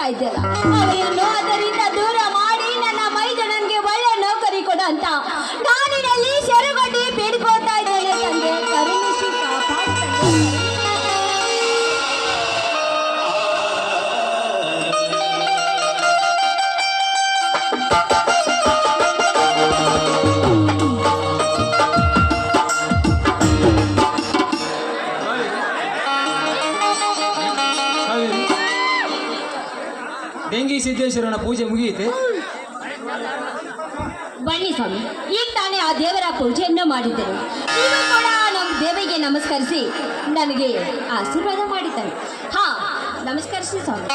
ಕಷ್ಟವನ್ನು ಕೊಡ್ತಾ ಇದ್ದೇವೆ ಅವರನ್ನು ಅದರಿಂದ ದೂರ ಮಾಡಿ ಸಿದ್ದೇಶ್ವರನ ಪೂಜೆ ಮುಗಿಯಿತೆ ಬನ್ನಿ ಸ್ವಾಮಿ, ಈಗ ತಾನೇ ಆ ದೇವರ ಪೂಜೆಯನ್ನು ಮಾಡಿದ್ದರು ನೀವು ಕೂಡ ನಮ್ಮ ದೇವಿಗೆ ನಮಸ್ಕರಿಸಿ ನನಗೆ ಆಶೀರ್ವಾದ ಮಾಡಿದ್ದಾನೆ. ಹಾ, ನಮಸ್ಕರಿಸಿ ಸ್ವಾಮಿ.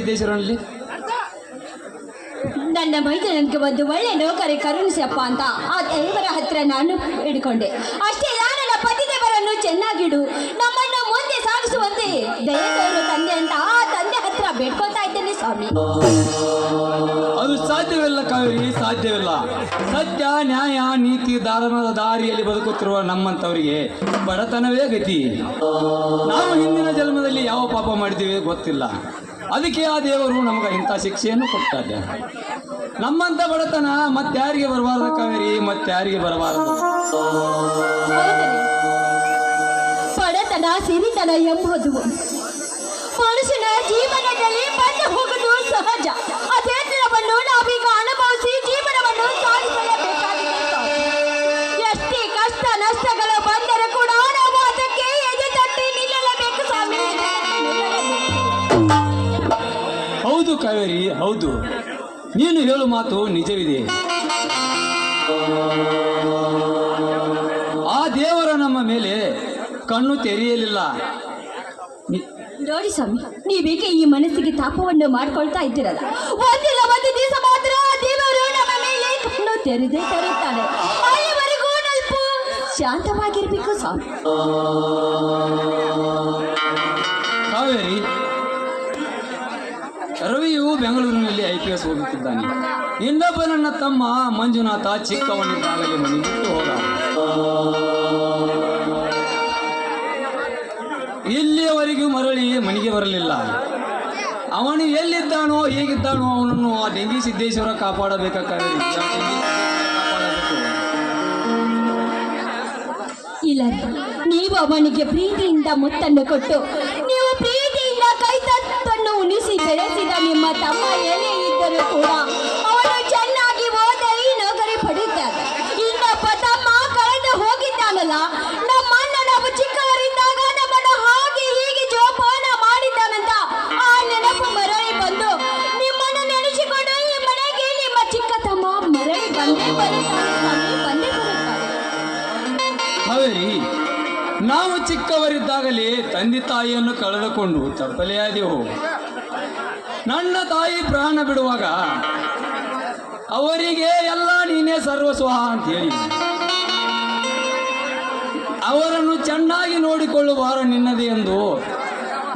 ಸಿದ್ದೇಶ್ವರನಲ್ಲಿ ನನ್ನ ಮೈದನನ್ಗೆ ಒಂದು ಒಳ್ಳೆ ನೌಕರಿ ಕರುಣಿಸಪ್ಪ ಅಂತ ಆ ದೇವರ ಹತ್ರ ನಾನು ಹಿಡ್ಕೊಂಡೆ ಅಷ್ಟೇ ನನ್ನ ಪತಿದೇವರನ್ನು ಚೆನ್ನಾಗಿಡು ನಮ್ಮನ್ನು ಮುಂದೆ ಸಾಗಿಸುವಂತೆ ದಯದವರು ತಂದೆ ಅಂತ ಆ ತಂದೆ ಹತ್ರ ಬೇಡ್ಕೊತಾ ಇದ್ದೇನೆ ಸ್ವಾಮಿ. ಅದು ಸಾಧ್ಯವಿಲ್ಲ ಕಾವೇರಿ ಸಾಧ್ಯವಿಲ್ಲ. ಸತ್ಯ ನ್ಯಾಯ ನೀತಿ ಧರ್ಮದ ದಾರಿಯಲ್ಲಿ ಬದುಕುತ್ತಿರುವ ನಮ್ಮಂತವರಿಗೆ ಬಡತನವೇ ಗತಿ. ನಾವು ಹಿಂದಿನ ಜನ್ಮದಲ್ಲಿ ಯಾವ ಪಾಪ ಮಾಡಿದ್ದೀವಿ ಗೊತ್ತಿಲ್ಲ. ಅದಕ್ಕೆ ಆ ದೇವರು ನಮಗೆ ಇಂಥ ಶಿಕ್ಷೆಯನ್ನು ಕೊಡ್ತಾರೆ ನಮ್ಮಂಥ ಬಡತನ ಮತ್ತಾರಿಗೆ ಬರಬಾರದು ಕಾವೇರಿ ಮತ್ತಾರಿಗೆ ಬರಬಾರದು. ಬಡತನ ಸಿರಿತನ ಎಂಬುದು ಮನುಷ್ಯನ ಜೀವನದಲ್ಲಿ ಕಾವೇರಿ ಹೌದು. ನೀನು ಹೇಳು ಮಾತು ನಿಜವಿದೆ. ಆ ದೇವರ ನಮ್ಮ ಮೇಲೆ ಕಣ್ಣು ತೆರೆಯಲಿಲ್ಲ. ನಿ- ನೋಡಿ ಸ್ವಾಮಿ ನೀವೀಗ ಈ ಮನಸ್ಸಿಗೆ ತಾಪವನ್ನು ಮಾಡ್ಕೊಳ್ತಾ ಇದ್ದೀರಲ್ಲ? ಒಂದಿಲ್ಲ ಒಂದು ದಿವಸ ಮಾತ್ರ ದೇವರು ನಮ್ಮ ಮೇಲೆ ಕಣ್ಣು ತೆರೆದೇ ತೆರೆಯುತ್ತಾನೆ ಅಲ್ಲಿವರೆಗೂ ಸ್ವಲ್ಪ ಶಾಂತವಾಗಿರ್ಬೇಕು ಸ್ವಾಮಿ. ಕಾವೇರಿ ಬೆಂಗಳೂರಿನಲ್ಲಿ ಐ ಪಿ ಎಸ್ ಓದುತ್ತಿದ್ದಾನೆ ಇನ್ನೊಬ್ಬ ನನ್ನ ತಮ್ಮ ಮಂಜುನಾಥ ಚಿಕ್ಕವನಿದ್ದಾಗಲೇ ಮನೆ ಬಿಟ್ಟು ಹೋದ ಇಲ್ಲಿಯವರೆಗೂ ಮರಳಿ ಮನೆಗೆ ಬರಲಿಲ್ಲ. ಅವನು ಎಲ್ಲಿದ್ದಾನೋ, ಹೇಗಿದ್ದಾನೋ ಅವನನ್ನು ಆ ಡೆಂಗಿ ಸಿದ್ದೇಶ್ವರ ಕಾಪಾಡಬೇಕ ಕಾವೇರಿ ಆ ಡೆಂಗಿ ಸಿದ್ದೇಶ್ವರ ಕಾಪಾಡಬೇಕು ಇಲ್ಲ, ನೀವು ಅವನಿಗೆ ಪ್ರೀತಿಯಿಂದ ಮುತ್ತನ್ನು ಕೊಟ್ಟು ತತ್ತನ್ನು ಉಣಿಸಿ ಬೆಳೆಸಿದ ನಿಮ್ಮ ತಮ್ಮ ಏನೇ ಇದ್ದರೂ ಕೂಡ ಅವನು ಚೆನ್ನಾಗಿ ಓದಲಿ ನೌಕರಿ ಪಡೆಯುತ್ತಾರೆ ಇನ್ನೊಬ್ಬ ತಮ್ಮ ಕಳೆದು ಹೋಗಿದ್ದಾನಲ್ಲ, ನಮ್ಮ ಚಿಕ್ಕವರಿದ್ದಾಗಲೇ ತಂದೆ ತಾಯಿಯನ್ನು ಕಳೆದುಕೊಂಡು ತಪ್ಪಲೆಯಾದೆವು ನನ್ನ ತಾಯಿ ಪ್ರಾಣ ಬಿಡುವಾಗ ಅವರಿಗೆ ಎಲ್ಲ ನೀನೇ ಸರ್ವಸ್ವ ಅಂತ ಹೇಳಿ. ಅವರನ್ನು ಚೆನ್ನಾಗಿ ನೋಡಿಕೊಳ್ಳುವಾರ ನಿನ್ನದೇ ಎಂದು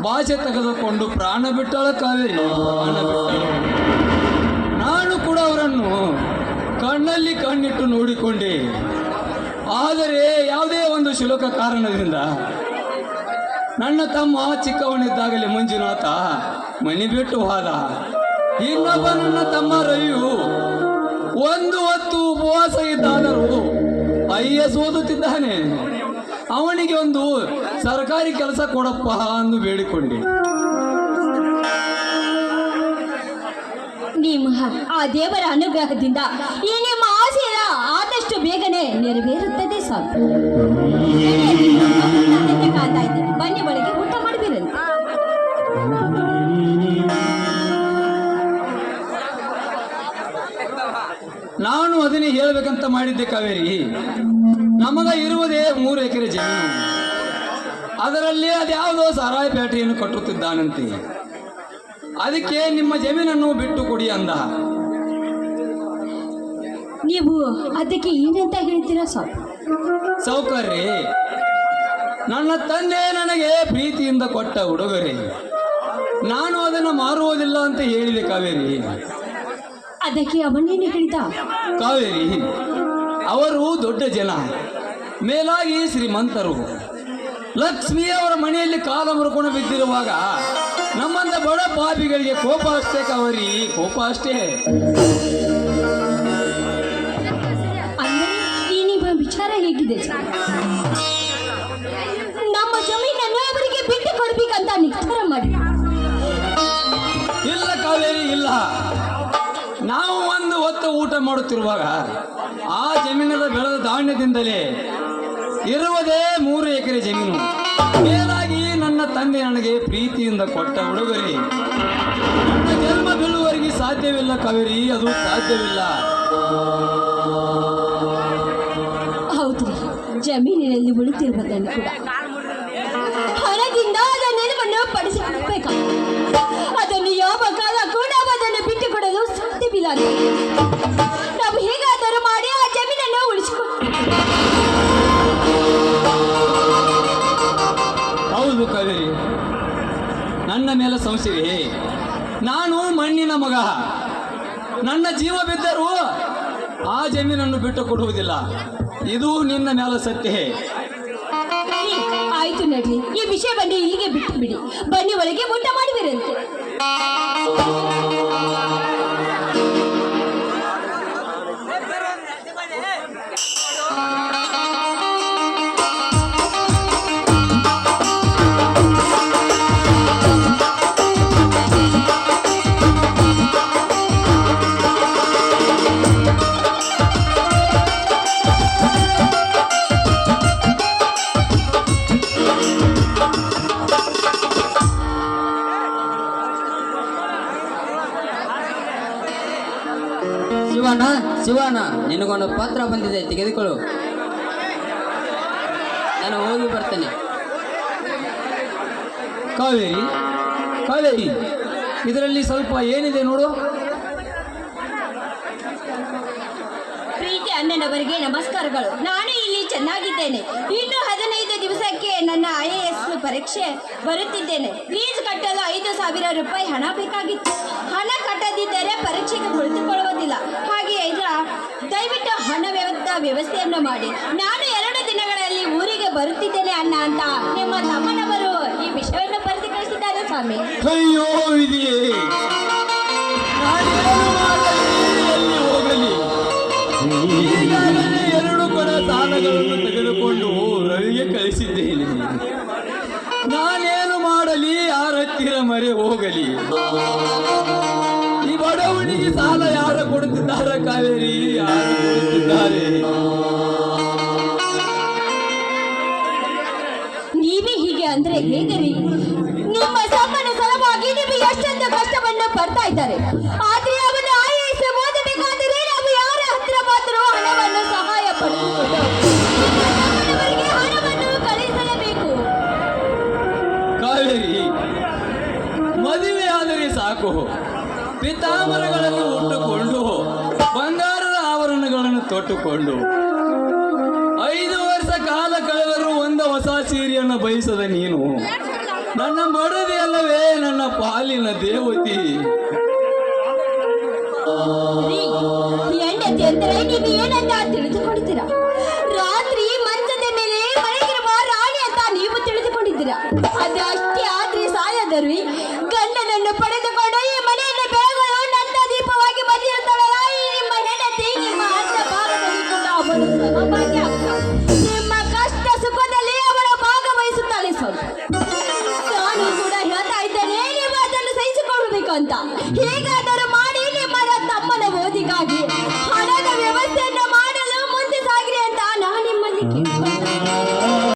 ಭಾಷೆ ತೆಗೆದುಕೊಂಡು ಪ್ರಾಣ ಬಿಟ್ಟಳ ಕಾವೇರಿ. ನಾನು ಕೂಡ ಅವರನ್ನು ಕಣ್ಣಲ್ಲಿ ಕಣ್ಣಿಟ್ಟು ನೋಡಿಕೊಂಡೆ. ಆದರೆ ಯಾವುದೇ ಒಂದು ಶುಲ್ಕ ಕಾರಣದಿಂದ ನನ್ನ ತಮ್ಮ ಚಿಕ್ಕವನಿದ್ದಾಗಲೇ ಮಂಜುನಾಥ, ಮನೆ ಬಿಟ್ಟು ಹೋದ. ಇನ್ನೊಬ್ಬ ನನ್ನ ತಮ್ಮ ರವಿಯು ಒಂದು ಹೊತ್ತು ಉಪವಾಸ ಇದ್ದಾದರೂ ಐ ಎಸ್ ಓದುತ್ತಿದ್ದಾನೆ. ಅವನಿಗೆ ಒಂದು ಸರ್ಕಾರಿ ಕೆಲಸ ಕೊಡಪ್ಪ ಅಂದು ಬೇಡಿಕೊಂಡೆ. ನಿಮ್ಮ ಆ ದೇವರ ಅನುಗ್ರಹದಿಂದ ಈ ನಿಮ್ಮ ಆಸೆಯ ಆದಷ್ಟು ಬೇಗನೆ ನೆರವೇರುತ್ತದೆ ಸ್ವಾಮಿ ಮಾಡಿದ್ದೆ ಕಾವೇರಿ. ನಮಗ ಇರುವುದೇ ಮೂರು ಎಕರೆ ಜಮೀನು. ಅದರಲ್ಲಿ ಅದ್ಯಾವುದೋ ಸಾರಾಯಿ ಪೇಟೆಯನ್ನು ಕಟ್ಟುತ್ತಿದ್ದಾನಂತೆ. ಅದಕ್ಕೆ ನಿಮ್ಮ ಜಮೀನನ್ನು ಬಿಟ್ಟು ಕೊಡಿ ಅಂದ. ನೀವು ಅದಕ್ಕೆ ಏನಂತ ಹೇಳ್ತೀರಾ ಸರ್? ಸೌಕರ್ಯ. ನನ್ನ ತಂದೆ ನನಗೆ ಪ್ರೀತಿಯಿಂದ ಕೊಟ್ಟ ಉಡುಗೊರೆ. ನಾನು ಅದನ್ನು ಮಾರುವುದಿಲ್ಲ ಅಂತ ಹೇಳಿದೆ ಕಾವೇರಿ. ಅದಕ್ಕೆ ಅವನೇನು ಹೇಳಿದ? ಕಾವೇರಿ. ಅವರು ದೊಡ್ಡ ಜನ. ಮೇಲಾಗಿ ಶ್ರೀಮಂತರು. ಲಕ್ಷ್ಮಿಯವರ ಮನೆಯಲ್ಲಿ ಕಾಲ ಮುರ್ಕೊಂಡು ಬಿದ್ದಿರುವಾಗ ನಮ್ಮಂತ ಬಡ ಪಾಪಿಗಳಿಗೆ ಕೋಪ ಅಷ್ಟೇ ಕವರಿ ಕೋಪ ಅಷ್ಟೇ. ಅಂದ್ರೆ ಈ ನಿಮ್ಮ ವಿಚಾರ ಹೇಗಿದೆ ನಮ್ಮ ಜಮೀನನ್ನು ಅವರಿಗೆ ಬಿಟ್ಟು ಕೊಡ್ಬೇಕಂತ ನಿರ್ಧಾರ ಮಾಡಿ. ಇಲ್ಲ ಕಾವೇರಿ ಇಲ್ಲ. ನಾವು ಒಂದು ಹೊತ್ತು ಊಟ ಮಾಡುತ್ತಿರುವಾಗ ಆ ಜಮೀನದ ಬೆಳೆದ ಧಾನ್ಯದಿಂದಲೇ ಇರುವುದೇ ಮೂರು ಎಕರೆ ಜಮೀನು. ಮೇಲಾಗಿ ನನ್ನ ತಂದೆ ನನಗೆ ಪ್ರೀತಿಯಿಂದ ಕೊಟ್ಟ ಉಡುಗೊರೆ. ನನ್ನ ಜನ್ಮ ಬೀಳುವವರೆಗೆ ಸಾಧ್ಯವಿಲ್ಲ ಕಾವೇರಿ, ಅದು ಸಾಧ್ಯವಿಲ್ಲ. ಹೌದು, ಜಮೀನಿನಲ್ಲಿ ಉಳಿತಿರುವುದನ್ನು ಕೂಡ. ಮೇಲೆ ಸಂಶಯವೇ ನಾನು ಮಣ್ಣಿನ ಮಗ. ನನ್ನ ಜೀವ ಬಿದ್ದರೂ ಆ ಜಮೀನನ್ನು ಬಿಟ್ಟು ಕೊಡುವುದಿಲ್ಲ. ಇದು ನಿನ್ನ ಮೇಲೆ ಸತ್ಯ. ಆಯ್ತು ನಡಿ ಈ ವಿಷಯವನ್ನು ಇಲ್ಲಿಗೆ ಬಿಟ್ಟು ಬಿಡಿ. ಬನ್ನಿ ಒಳಗೆ ಊಟ ಮಾಡುವಿರಂತೆ. ಶಿವಣ್ಣ ಶಿವಣ್ಣ ನಿನಗೊಂದು ಪತ್ರ ಬಂದಿದೆ ತೆಗೆದುಕೊಳ್ಳು. ನಾನು ಹೋಗಿ ಬರ್ತೇನೆ. ಕಾವೇರಿ ಕಾವೇರಿ ಇದರಲ್ಲಿ ಸ್ವಲ್ಪ ಏನಿದೆ ನೋಡು. ಪ್ರೀತಿ ಅಣ್ಣನವರಿಗೆ ನಮಸ್ಕಾರಗಳು. ನಾನು ಇಲ್ಲಿ ಚೆನ್ನಾಗಿದ್ದೇನೆ. ಇನ್ನು ಹದಿನೈದು ದಿವಸಕ್ಕೆ ನನ್ನ ಐ ಎ ಎಸ್ ಪರೀಕ್ಷೆ ಬರುತ್ತಿದ್ದೇನೆ. ಫೀಸ್ ಕಟ್ಟಲು ಐದು ಸಾವಿರ ರೂಪಾಯಿ ಹಣ ಬೇಕಾಗಿತ್ತು. ಹಣ ಕಟ್ಟದಿದ್ದರೆ ಪರೀಕ್ಷೆಗೆ ಹಾಗೆ ಇದರ ದಯವಿಟ್ಟು ಹಣ ವ್ಯವಸ್ಥೆ ವ್ಯವಸ್ಥೆಯನ್ನು ಮಾಡಿ. ನಾನು ಎರಡು ದಿನಗಳಲ್ಲಿ ಊರಿಗೆ ಬರುತ್ತಿದ್ದೇನೆ ಅಣ್ಣ ಅಂತ ನಿಮ್ಮ ತಮ್ಮನವರು ಈ ವಿಷಯವನ್ನು ಬರೆದು ಕಳಿಸಿದ್ದಾರೆ ಸ್ವಾಮಿ ಅಯ್ಯೋ ವಿಧಿಯೇ ಎರಡು ಕೊಡ ಸಾಲಗಳನ್ನು ತೆಗೆದುಕೊಂಡು ರವಿಗೆ ಕಳಿಸಿದ್ದೇನೆ. ನಾನೇನು ಮಾಡಲಿ ಯಾರ ಹತ್ತಿರ ಮರೆ ಹೋಗಲಿ. ಬಡವನಿಗೆ ಸಾಲ ಯಾರು ಕೊಡುತ್ತಿದ್ದಾರೆ ಕಾವೇರಿ? ಯಾರು ಕೊಡುತ್ತಿದ್ದಾರೆ? ನೀವೇ ಹೀಗೆ ಅಂದ್ರೆ ಹೇಗೆ ರೀ ನಿಮ್ಮ ತಮ್ಮನ ಸಲವಾಗಿ ನೀವು ಎಷ್ಟೊಂದು ಕಷ್ಟವನ್ನು ಪಡ್ತಾ ಇದ್ದಾರೆ. ಆದ್ರೆ ಅವನು ಐಎಎಸ್ ಓದಬೇಕಾದರೆ ನಾವು ಯಾರ ಹತ್ರ ಮಾತ್ರ ಹಣವನ್ನು ಸಹಾಯ ಪಡೆದುಕೊಂಡು ಹಣವನ್ನು ಕಳಿಸಲೇಬೇಕು. ಕಾವೇರಿ ಮದುವೆ ಆದರೆ ಸಾಕು. ಪಿತಾಮರಗಳನ್ನು ಉಟ್ಟುಕೊಂಡು ಬಂಗಾರದ ಆವರಣಗಳನ್ನು ತೊಟ್ಟುಕೊಂಡು ಐದು ವರ್ಷ ಕಾಲ ಕಳೆದರೂ ಒಂದ ಹೊಸ ಸೀರೆಯನ್ನು ಬಯಸದ ನೀನು. ನನ್ನ ಮಡದಿ ಅಲ್ಲವೇ ನನ್ನ ಪಾಲಿನ ದೇವತಿ. ರೀ,